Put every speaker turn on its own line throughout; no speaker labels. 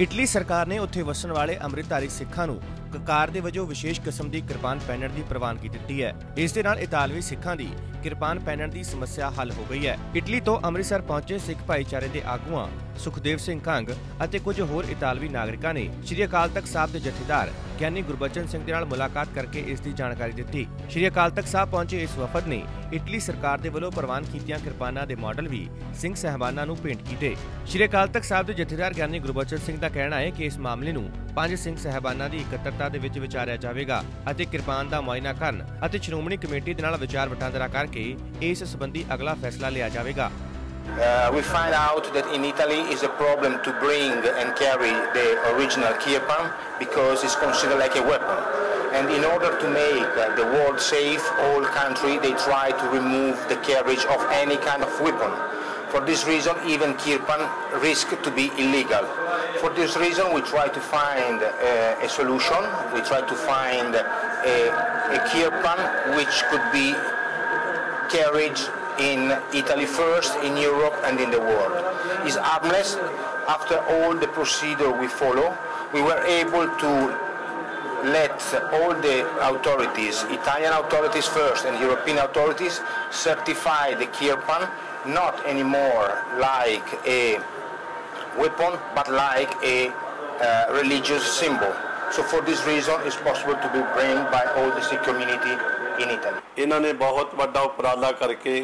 Italy ਸਰਕਾਰ ਨੇ ਉੱਥੇ ਵਸਣ ਵਾਲੇ ਅੰਮ੍ਰਿਤਧਾਰੀ ਸਿੱਖਾਂ ਨੂੰ ਕਕਾਰ ਦੇ ਵਜੋਂ ਵਿਸ਼ੇਸ਼ ਕਿਸਮ ਦੀ ਕਿਰਪਾਨ ਪਹਿਨਣ ਦੀ ਪ੍ਰਵਾਨਗੀ ਦਿੱਤੀ ਹੈ। ਇਸ ਦੇ ਨਾਲ ਇਤਾਲਵੀ ਸਿੱਖਾਂ ਦੀ ਕਿਰਪਾਨ ਪਹਿਨਣ ਦੀ ਸਮੱਸਿਆ ਹੱਲ ਹੋ ਗਈ ਹੈ। ਇਟਲੀ ਤੋਂ ਅੰਮ੍ਰਿਤਸਰ ਪਹੁੰਚੇ ਸਿੱਖ ਭਾਈਚਾਰੇ ਦੇ ਆਗੂਆਂ ਸੁਖਦੇਵ ਸਿੰਘ ਕੰਗ ਅਤੇ ਕੁਝ ਹੋਰ ਇਤਾਲਵੀ ਨਾਗਰਿਕਾਂ ਨੇ ਸ਼੍ਰੀ ਅਕਾਲ ਤਖਤ ਸਾਹਿਬ ਦੇ ਜਥੇਦਾਰ ਗਿਆਨੀ ਗੁਰਬਚਨ ਸਿੰਘ ਦੇ ਨਾਲ ਮੁਲਾਕਾਤ ਕਰਕੇ ਇਸ ਦੀ ਜਾਣਕਾਰੀ ਦਿੱਤੀ। ਸ਼੍ਰੀ ਅਕਾਲ ਤਖਤ ਸਾਹਿਬ ਪਹੁੰਚੇ ਇਸ ਵਫਦ ਨੇ ਇਟਲੀ ਸਰਕਾਰ ਦੇ ਵੱਲੋਂ ਪ੍ਰਵਾਨ ਕੀਤੀਆਂ ਕਿਰਪਾਨਾਂ ਦੇ ਮਾਡਲ ਵੀ ਸਿੰਘ ਸਹਿਬਾਨਾਂ ਨੂੰ ਭੇਂਟ ਕੀਤੇ। ਸ਼੍ਰੀ ਅਕਾਲ ਤਖਤ ਸਾਹਿਬ ਦੇ ਜਥੇਦਾਰ ਗਿਆਨੀ ਗੁਰਬਚਨ ਸਿੰਘ ਦਾ ਕਹਿਣਾ ਹੈ ਕਿ ਇਸ ਮਾਮਲੇ ਨੂੰ ਪੰਜ ਸਿੰਘ ਸਹਿਬਾਨਾਂ ਦੀ ਇਕੱਤਰਤਾ ਦੇ ਵਿੱਚ ਵਿਚਾਰਿਆ ਜਾਵੇਗਾ ਅਤੇ ਕਿਰਪਾਨ ਦਾ ਮੁਆਇਨਾ ਕਰਨ ਅਤੇ ਸ਼੍ਰੋਮਣੀ ਕਮੇਟੀ ਦੇ ਨਾਲ ਵਿਚਾਰ ਵਟਾਂਦਰਾ ਕਰਕੇ ਇਸ ਸੰਬੰਧੀ ਅਗਲਾ ਫੈਸਲਾ ਲਿਆ ਜਾਵੇਗਾ
Uh, we find out that in Italy is a problem to bring and carry the original kirpan because it's considered like a weapon. And in order to make uh, the world safe, all countries they try to remove the carriage of any kind of weapon. For this reason, even kirpan risk to be illegal. For this reason, we try to find uh, a solution. We try to find a, a kirpan which could be carried in Italy first, in Europe and in the world. It's harmless. After all the procedure we follow, we were able to let all the authorities, Italian authorities first and European authorities, certify the Kirpan not anymore like a weapon but like a uh, religious symbol. So for this reason it's possible to be bring by all the Sikh community in Italy.
ਇਹਨਾਂ ਨੇ ਬਹੁਤ ਵੱਡਾ ਉਪਰਾਲਾ ਕਰਕੇ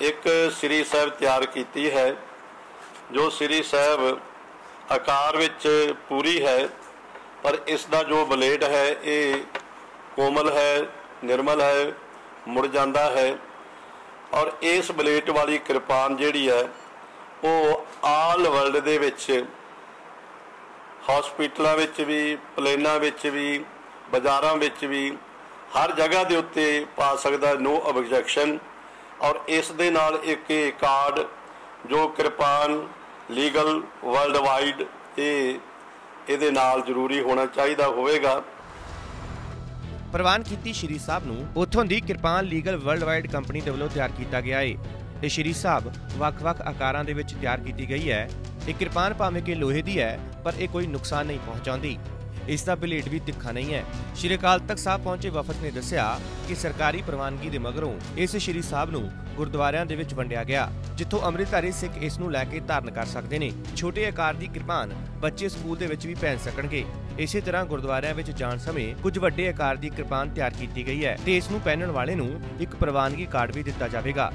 ਇੱਕ ਸ੍ਰੀ ਸਾਹਿਬ ਤਿਆਰ ਕੀਤੀ ਹੈ ਜੋ ਸ੍ਰੀ ਸਾਹਿਬ ਆਕਾਰ ਵਿੱਚ ਪੂਰੀ ਹੈ ਪਰ ਇਸ ਦਾ ਜੋ ਬਲੇਡ ਹੈ ਇਹ ਕੋਮਲ ਹੈ ਨਿਰਮਲ ਹੈ ਮੁੜ ਜਾਂਦਾ ਹੈ ਔਰ ਇਸ ਬਲੇਡ ਵਾਲੀ ਕਿਰਪਾਨ ਜਿਹੜੀ ਹੈ ਉਹ ਆਲ ਵਰਲਡ ਦੇ ਵਿੱਚ ਹਸਪੀਟਲਾਂ ਵਿੱਚ ਵੀ, ਪਲੇਨਾਂ ਵਿੱਚ ਵੀ, ਬਾਜ਼ਾਰਾਂ ਵਿੱਚ ਵੀ ਹਰ ਜਗ੍ਹਾ ਦੇ ਉੱਤੇ ਪਾ ਸਕਦਾ ਨੋ ਆਬਜੈਕਸ਼ਨ ਔਰ ਇਸ ਦੇ ਨਾਲ ਇੱਕ ਇਹ ਕਾਰਡ ਜੋ ਕਿਰਪਾਨ ਲੀਗਲ ਵਰਲਡ ਵਾਈਡ ਇਹ ਇਹਦੇ ਨਾਲ ਜ਼ਰੂਰੀ ਹੋਣਾ ਚਾਹੀਦਾ ਹੋਵੇਗਾ।
ਪ੍ਰਵਾਨ ਕੀਤੀ ਸ਼੍ਰੀ ਸਾਹਿਬ ਨੂੰ ਉੱਥੋਂ ਦੀ kirpan Legal World Wide company ਦੇ ਵੱਲੋਂ ਤਿਆਰ ਕੀਤਾ ਗਿਆ ਹੈ ਇਹ ਸ਼੍ਰੀ ਸਾਹਿਬ ਵੱਖ-ਵੱਖ ਆਕਾਰਾਂ ਦੇ ਵਿੱਚ ਤਿਆਰ ਕੀਤੀ ਗਈ ਹੈ। ਇਹ ਕਿਰਪਾਨ ਭਾਵੇਂ ਕਿ ਲੋਹੇ ਦੀ ਹੈ, ਪਰ ਇਹ ਕੋਈ ਨੁਕਸਾਨ ਨਹੀਂ ਪਹੁੰਚਾਉਂਦੀ। ਇਸ ਦਾ ਬਲੇਡ ਵੀ ਤਿੱਖਾ ਨਹੀਂ ਹੈ। ਸ਼੍ਰੀ ਅਕਾਲ ਤਖਤ ਸਾਹਿਬ ਪਹੁੰਚੇ ਵਫਦ ਨੇ ਦੱਸਿਆ ਕਿ ਸਰਕਾਰੀ ਪ੍ਰਵਾਨਗੀ ਦੇ ਮਗਰੋਂ ਇਸ ਸ਼੍ਰੀ ਸਾਹਿਬ ਨੂੰ ਗੁਰਦੁਆਰਿਆਂ ਦੇ ਵਿੱਚ ਵੰਡਿਆ ਗਿਆ, ਜਿੱਥੋਂ ਅੰਮ੍ਰਿਤਧਾਰੀ ਸਿੱਖ ਇਸ ਨੂੰ ਲੈ ਕੇ ਧਾਰਨ ਕਰ ਸਕਦੇ ਨੇ। ਛੋਟੇ ਆਕਾਰ ਦੀ ਕਿਰਪਾਨ ਬੱਚੇ ਸਕੂਲ ਦੇ ਵਿੱਚ ਵੀ ਪਹਿਨ ਸਕਣਗੇ। ਇਸੇ ਤਰ੍ਹਾਂ ਗੁਰਦੁਆਰਿਆਂ ਵਿੱਚ ਜਾਣ ਸਮੇਂ ਕੁਝ ਵੱਡੇ ਆਕਾਰ ਦੀ ਕਿਰਪਾਨ ਤਿਆਰ ਕੀਤੀ ਗਈ ਹੈ ਤੇ ਇਸ ਨੂੰ ਪਹਿਨਣ ਵਾਲੇ ਨੂੰ ਇੱਕ ਪ੍ਰਵਾਨਗੀ ਕਾਰਡ ਵੀ ਦਿੱਤਾ ਜਾਵੇਗਾ।